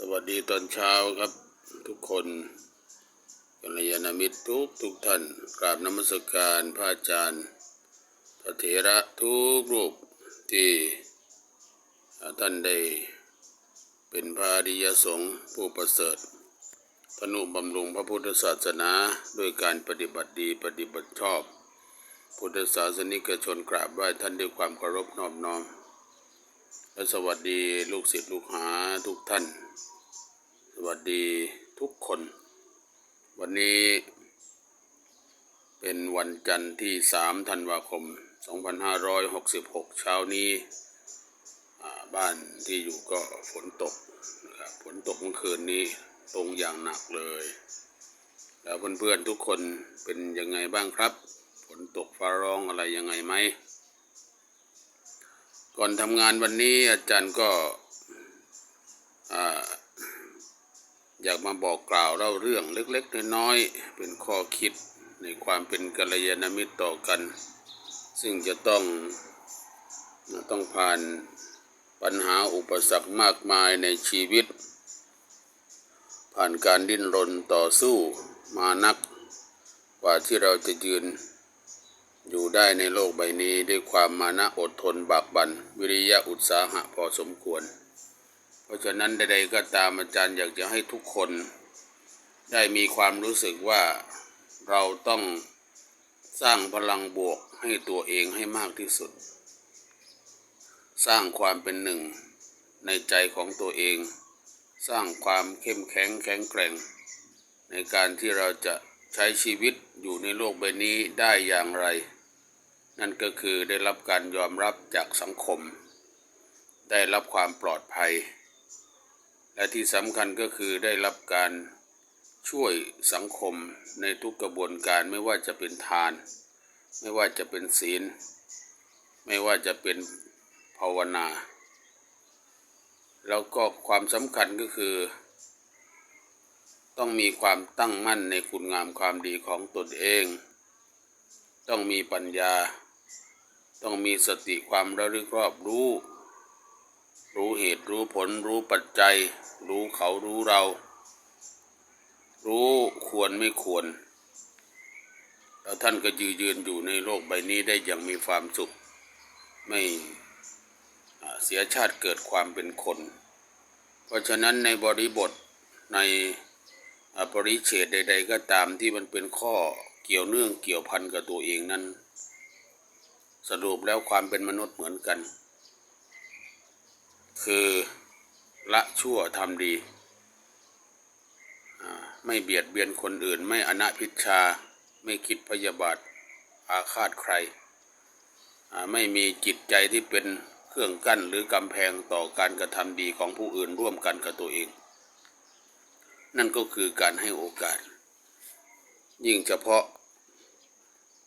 สวัสดีตอนเช้าครับทุกคนกัลยาณมิตรทุกทุกท่านกราบนมัสการพระอาจารย์ พระเถระทุกรูปที่ท่านได้เป็นพระอริยสงฆ์ผู้ประเสริฐพนุบำรุงพระพุทธศาสนาด้วยการปฏิบัติดีปฏิบัติชอบ พุทธศาสนิกชนกราบไหว้ท่านด้วยความเคารพนอบน้อม และสวัสดีลูกศิษย์ลูกหาทุกท่าน สวัสดีทุกคน วันนี้เป็นวันจันทร์ที่ 3 ธันวาคม 2566 เช้านี้บ้านที่อยู่ก็ฝนตกนะครับฝนตกเมื่อคืนนี้ตกอย่างหนักเลย แล้วเพื่อนๆทุกคนเป็นยังไงบ้างครับ ฝนตกฟ้าร้องอะไรยังไงไหม ก่อนทำงานวันนี้อาจารย์ก็อ่าอยากมาบอกกล่าวเล่าเรื่องเล็กๆน้อยๆเป็นข้อคิดในความเป็นกัลยาณมิตรต่อกัน ซึ่งจะต้องต้องผ่านปัญหาอุปสรรคมากมายในชีวิต ผ่านการดิ้นรนต่อสู้มานักกว่าที่เราจะยืน อยู่ได้ในโลกใบนี้ด้วยความมานะอดทนบากบัน่นวิริยะอุตสาหะพอสมควร เพราะฉะนั้นใดๆก็ตามอาจารย์อยากจะให้ทุกคน ได้มีความรู้สึกว่าเราต้องสร้างพลังบวกให้ตัวเองให้มากที่สุด สร้างความเป็นหนึ่งในใจของตัวเอง สร้างความเข้มแข็งแข็งแกร่ง ในการที่เราจะใช้ชีวิตอยู่ในโลกใบนี้ได้อย่างไร นั่นก็คือได้รับการยอมรับจากสังคม ได้รับความปลอดภัย และที่สำคัญก็คือได้รับการช่วยสังคมในทุกกระบวนการไม่ว่าจะเป็นทาน ไม่ว่าจะเป็นศีล ไม่ว่าจะเป็นภาวนา แล้วก็ความสำคัญก็คือ ต้องมีความตั้งมั่นในคุณงามความดีของตนเอง ต้องมีปัญญา ต้องมีสติความระลึกรอบรู้ รู้เหตุรู้ผลรู้ปัจจัย รู้เขารู้เรา รู้ควรไม่ควร แล้วท่านก็ยืนยืนอยู่ในโลกใบนี้ได้อย่างมีความสุข ไม่เสียชาติเกิดความเป็นคน เพราะฉะนั้นในบริบทในปริเฉดใด ๆ ก็ตามที่มันเป็นข้อเกี่ยวเนื่องเกี่ยวพันกับตัวเองนั้น สรุปแล้วความเป็นมนุษย์เหมือนกัน คือละชั่วทำดีไม่เบียดเบียนคนอื่น ไม่อนาพิชชา ไม่คิดพยาบาทอาฆาตใคร ไม่มีจิตใจที่เป็นเครื่องกั้นหรือกำแพงต่อการกระทำดีของผู้อื่นร่วมกันกับตัวเอง นั่นก็คือการให้โอกาส ยิ่งเฉพาะ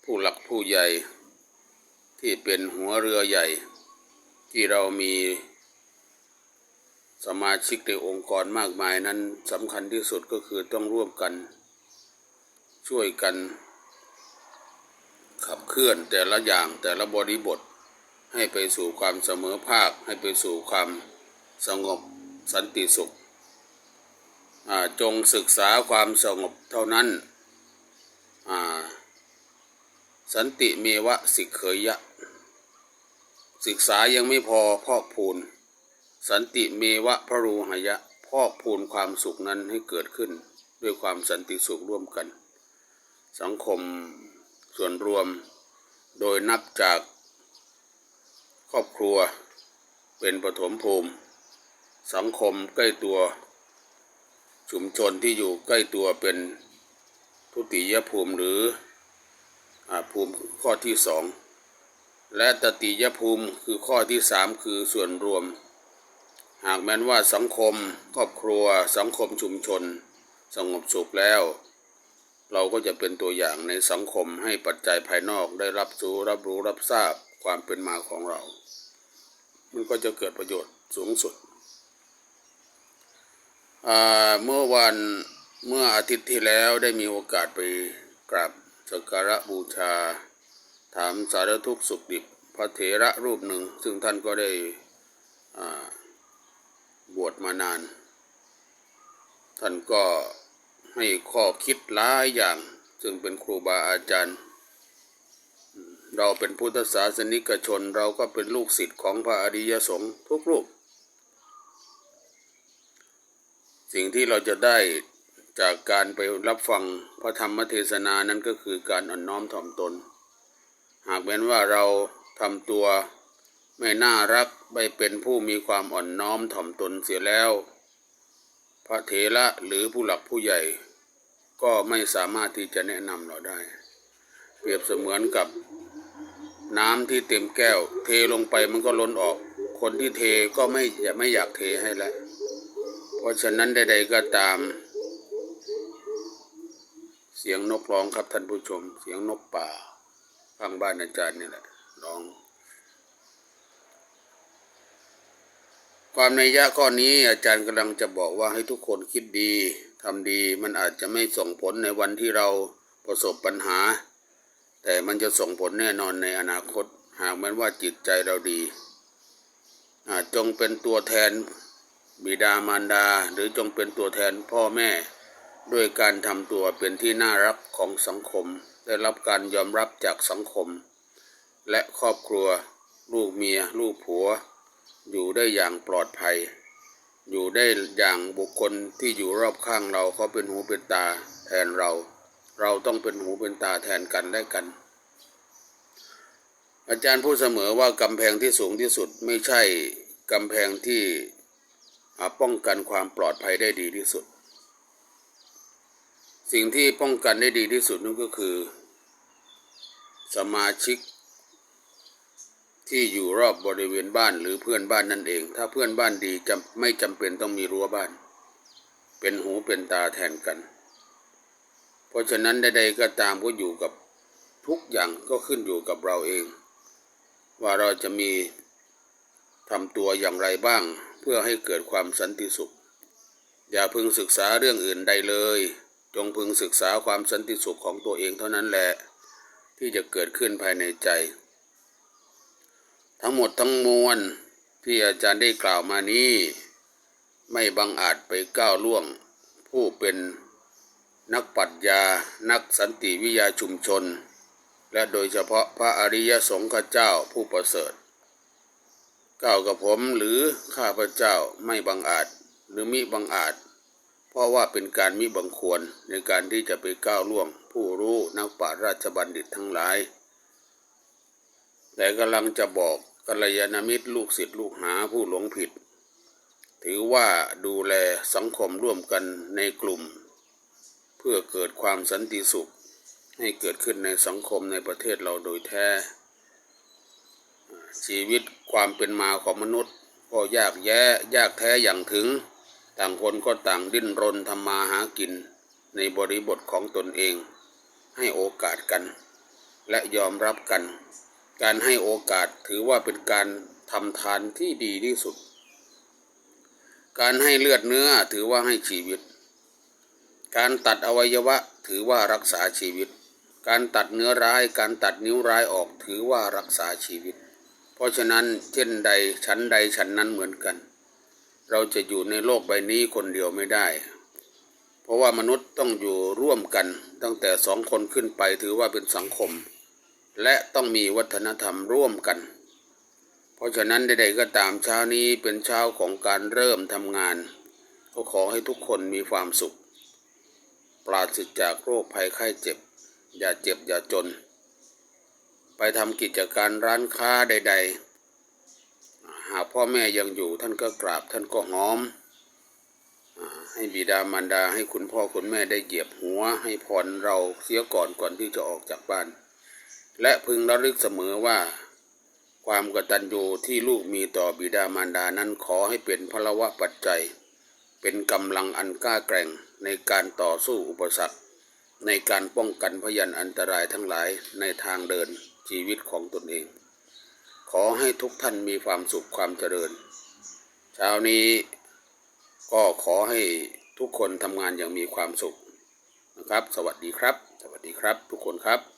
ผู้หลักผู้ใหญ่ ที่เป็นหัวเรือใหญ่ ที่เรามีสมาชิกในองค์กรมากมายนั้นสำคัญที่สุดก็คือต้องร่วมกัน ช่วยกัน ขับเคลื่อนแต่ละอย่างแต่ละบริบท ให้ไปสู่ความเสมอภาค ให้ไปสู่ความสงบสันติสุขจงศึกษาความสงบเท่านั้น สันติเมวะสิกเขยยะ ศึกษายังไม่พอพอกพูน สันติเมวะพระรูหยะ พอกพูนความสุขนั้นให้เกิดขึ้น ด้วยความสันติสุขร่วมกัน สังคมส่วนรวม โดยนับจากครอบครัว เป็นปฐมภูมิ สังคมใกล้ตัว ชุมชนที่อยู่ใกล้ตัวเป็นทุติยภูมิหรืออภูมิข้อที่สอง และตติยภูมิคือข้อที่สามคือส่วนรวม หากแม้นว่าสังคมครอบครัวสังคมชุมชน สงบสุขแล้ว เราก็จะเป็นตัวอย่างในสังคมให้ปัจจัยภายนอกได้รับรู้รับรู้รับทราบความเป็นมาของเรา มันก็จะเกิดประโยชน์สูงสุด เมื่อวันเมื่ออาทิตย์ที่แล้วได้มีโอกาสไปกราบสักการะบูชา ถามสารทุกข์สุขดิบพระเถระรูปหนึ่ง ซึ่งท่านก็ได้บวชมานาน ท่านก็ให้ข้อคิดหลายอย่าง ซึ่งเป็นครูบาอาจารย์ เราเป็นพุทธศาสนิกชนเราก็เป็นลูกศิษย์ของพระอริยสงฆ์ทุกรูป สิ่งที่เราจะได้จากการไปรับฟังพระธรรมเทศนานั้นก็คือการอ่อนน้อมถ่อมตน หากเป็นว่าเราทำตัวไม่น่ารักไม่เป็นผู้มีความอ่อนน้อมถ่อมตนเสียแล้ว พระเถระหรือผู้หลักผู้ใหญ่ ก็ไม่สามารถที่จะแนะนำเราได้ เปรียบเสมือนกับน้ำที่เต็มแก้ว เทลงไปมันก็ล้นออก คนที่เทก็ไม่ไม่อยากเทให้แล้วเพราะฉะนั้นใด ๆก็ตาม เสียงนกร้องครับท่านผู้ชม เสียงนกป่า ข้างบ้านอาจารย์นี่แหละร้อง ความในยะข้อนี้อาจารย์กำลังจะบอกว่าให้ทุกคนคิดดีทำดีมันอาจจะไม่ส่งผลในวันที่เราประสบปัญหา แต่มันจะส่งผลแน่นอนในอนาคต หากแม้นว่าจิตใจเราดีอาจจงเป็นตัวแทนบิดามารดา หรือจงเป็นตัวแทนพ่อแม่ ด้วยการทำตัวเป็นที่น่ารักของสังคม ได้รับการยอมรับจากสังคม และครอบครัว ลูกเมีย ลูกผัว อยู่ได้อย่างปลอดภัย อยู่ได้อย่างบุคคลที่อยู่รอบข้างเราเขาเป็นหูเป็นตาแทนเรา เราต้องเป็นหูเป็นตาแทนกันและกัน อาจารย์พูดเสมอว่ากำแพงที่สูงที่สุดไม่ใช่กำแพงที่ป้องกันความปลอดภัยได้ดีที่สุด สิ่งที่ป้องกันได้ดีที่สุดนั่นก็คือ สมาชิก ที่อยู่รอบบริเวณบ้านหรือเพื่อนบ้านนั่นเอง ถ้าเพื่อนบ้านดีจำไม่จำเป็นต้องมีรั้วบ้าน เป็นหูเป็นตาแทนกัน เพราะฉะนั้นใดๆก็ตามก็อยู่กับทุกอย่างก็ขึ้นอยู่กับเราเอง ว่าเราจะมีทำตัวอย่างไรบ้าง เพื่อให้เกิดความสันติสุข อย่าพึงศึกษาเรื่องอื่นใดเลย จงพึงศึกษาความสันติสุขของตัวเองเท่านั้นแหละ ที่จะเกิดขึ้นภายในใจ ทั้งหมดทั้งมวลที่อาจารย์ได้กล่าวมานี้ ไม่บังอาจไปก้าวล่วง ผู้เป็นนักปัชญา นักสันติวิทยาชุมชน และโดยเฉพาะพระอริยสงฆ์เจ้าผู้ประเสริฐกล่าวกับผมหรือข้าพเจ้าไม่บังอาจหรือมิบังอาจ เพราะว่าเป็นการมิบังควรในการที่จะไปก้าวล่วง ผู้รู้นักปราชญ์ราชบัณฑิตทั้งหลายแต่กำลังจะบอกกัลยาณมิตรลูกศิษย์ลูกหาผู้หลงผิด ถือว่าดูแลสังคมร่วมกันในกลุ่ม เพื่อเกิดความสันติสุข ให้เกิดขึ้นในสังคมในประเทศเราโดยแท้ ชีวิตความเป็นมาของมนุษย์ ก็ยากแย่ยากแท้อย่างถึง ต่างคนก็ต่างดิ้นรนทำมาหากินในบริบทของตนเอง ให้โอกาสกัน และยอมรับกัน การให้โอกาสถือว่าเป็นการทำทานที่ดีที่สุด การให้เลือดเนื้อถือว่าให้ชีวิต การตัดอวัยวะถือว่ารักษาชีวิต การตัดเนื้อร้าย การตัดนิ้วร้ายออกถือว่ารักษาชีวิต เพราะฉะนั้นเช่นใดชั้นใดชั้นนั้นเหมือนกัน เราจะอยู่ในโลกใบนี้คนเดียวไม่ได้ เพราะว่ามนุษย์ต้องอยู่ร่วมกันตั้งแต่สองคนขึ้นไปถือว่าเป็นสังคม และต้องมีวัฒนธรรมร่วมกัน เพราะฉะนั้นใดๆก็ตามเช้านี้เป็นเช้าของการเริ่มทำงาน ก็ขอให้ทุกคนมีความสุข ปราศจากโรคภัยไข้เจ็บ อย่าเจ็บอย่าจน ไปทำกิจการร้านค้าใด ๆ หากพ่อแม่ยังอยู่ท่านก็กราบท่านก็หอม ให้บิดามารดาให้คุณพ่อคุณแม่ได้เหยียบหัว ให้พรเราเสียก่อนก่อนที่จะออกจากบ้าน และพึงระลึกเสมอว่า ความกตัญญูที่ลูกมีต่อบิดามารดานั้นขอให้เป็นพลวะปัจจัย เป็นกำลังอันกล้าแกร่งในการต่อสู้อุปสรรค ในการป้องกันพยันอันตรายทั้งหลายในทางเดินชีวิตของตนเอง ขอให้ทุกท่านมีความสุขความเจริญ เช้านี้ก็ขอให้ทุกคนทำงานอย่างมีความสุขนะครับ สวัสดีครับ สวัสดีครับทุกคนครับ